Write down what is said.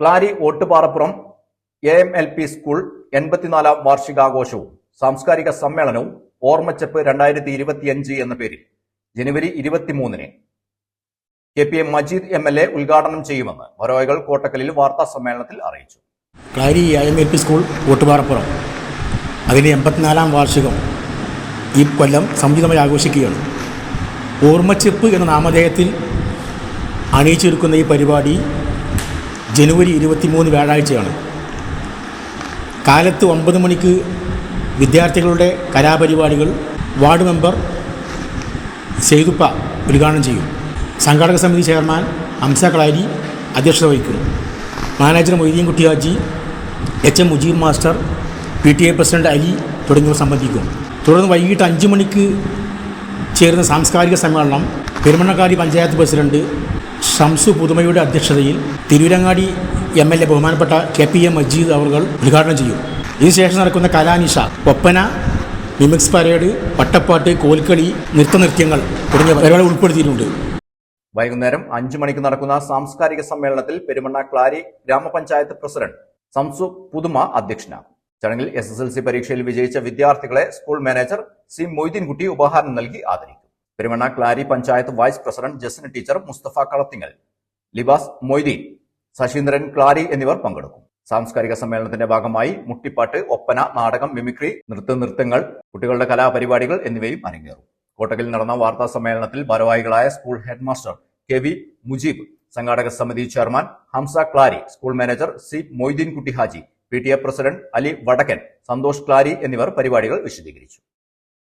Clari Ottuparappuram A M L P school എൺപത്തിനാലാം വാർഷികാഘോഷവും സാംസ്കാരിക സമ്മേളനവും ഓർമ്മച്ചെപ്പ് രണ്ടായിരത്തി ഇരുപത്തിയഞ്ച് എന്ന പേരിൽ ജനുവരി ഇരുപത്തിമൂന്നിന്. K P M Majeed M L A ഉദ്ഘാടനം ചെയ്യുമെന്ന് വരോയകൾ കോട്ടക്കലിൽ വാർത്താ സമ്മേളനത്തിൽ അറിയിച്ചു. Clari A M L P school Ottuparappuram. അതിന്റെ എൺപത്തിനാലാം വാർഷികം ഈ കൊല്ലം സമുചിതമായി ആഘോഷിക്കുകയാണ്. ഓർമ്മച്ചെപ്പ് എന്ന നാമധേയത്തിൽ അണിയിച്ചൊരുക്കുന്ന ഈ പരിപാടി ജനുവരി ഇരുപത്തിമൂന്ന് വ്യാഴാഴ്ചയാണ്. കാലത്ത് ഒമ്പത് മണിക്ക് വിദ്യാർത്ഥികളുടെ കലാപരിപാടികൾ വാർഡ് മെമ്പർ സെയ്തുപ്പ ഉദ്ഘാടനം ചെയ്യും. സംഘാടക സമിതി ചെയർമാൻ ഹംസ ക്ലാരി അധ്യക്ഷത വഹിക്കും manager Moideen Kuttiyaji H M Mujeeb master P T A president Ali തുടങ്ങിയവർ സംബന്ധിക്കും. തുടർന്ന് വൈകിട്ട് അഞ്ച് മണിക്ക് ചേരുന്ന സാംസ്കാരിക സമ്മേളനം പെരുമണക്കാരി പഞ്ചായത്ത് പ്രസിഡന്റ് ഷംസു പുതുമയുടെ അധ്യക്ഷതയിൽ തിരൂരങ്ങാടി എം എൽ എ ബഹുമാനപ്പെട്ട കെ പി എം മജീദ് അവർ ഉദ്ഘാടനം ചെയ്യും. ഇതിനുശേഷം നടക്കുന്ന കലാനിഷ ഒപ്പന മിമിക്സ് പരേഡ് പട്ടപ്പാട്ട് കോൽക്കളി നൃത്തനൃത്യങ്ങൾ തുടങ്ങിയ പരിപാടി ഉൾപ്പെടുത്തിയിട്ടുണ്ട്. വൈകുന്നേരം അഞ്ചു മണിക്ക് നടക്കുന്ന സാംസ്കാരിക സമ്മേളനത്തിൽ പെരുമണ്ണ ക്ലാരി ഗ്രാമപഞ്ചായത്ത് പ്രസിഡന്റ് സംസു പുതുമ അധ്യക്ഷനാകും ചടങ്ങിൽ എസ് എസ് എൽ സി പരീക്ഷയിൽ വിജയിച്ച വിദ്യാർത്ഥികളെ സ്കൂൾ മാനേജർ സി മൊയ്തീൻകുട്ടി ഉപഹാരം നൽകി ആദരിക്കും. Perumanna Clari panchayat vice president Jasna teacher Musthafa Kalathingal Libas Moideen Saseendran Clari എന്നിവർ പങ്കെടുക്കും. സാംസ്കാരിക സമ്മേളനത്തിന്റെ ഭാഗമായി മുട്ടിപ്പാട്ട് ഒപ്പന നാടകം മിമിക്രി നൃത്ത നൃത്തങ്ങൾ കുട്ടികളുടെ കലാപരിപാടികൾ എന്നിവയും അരങ്ങേറും. കോട്ടകിൽ നടന്ന വാർത്താ സമ്മേളനത്തിൽ ഭാരവാഹികളായ school headmaster K V Mujeeb സംഘാടക സമിതി chairman Hamsa Clari school manager C Moideen Kutty Haji P T A president Ali Vadakkan Santhosh Clari എന്നിവർ പരിപാടികൾ വിശദീകരിച്ചു.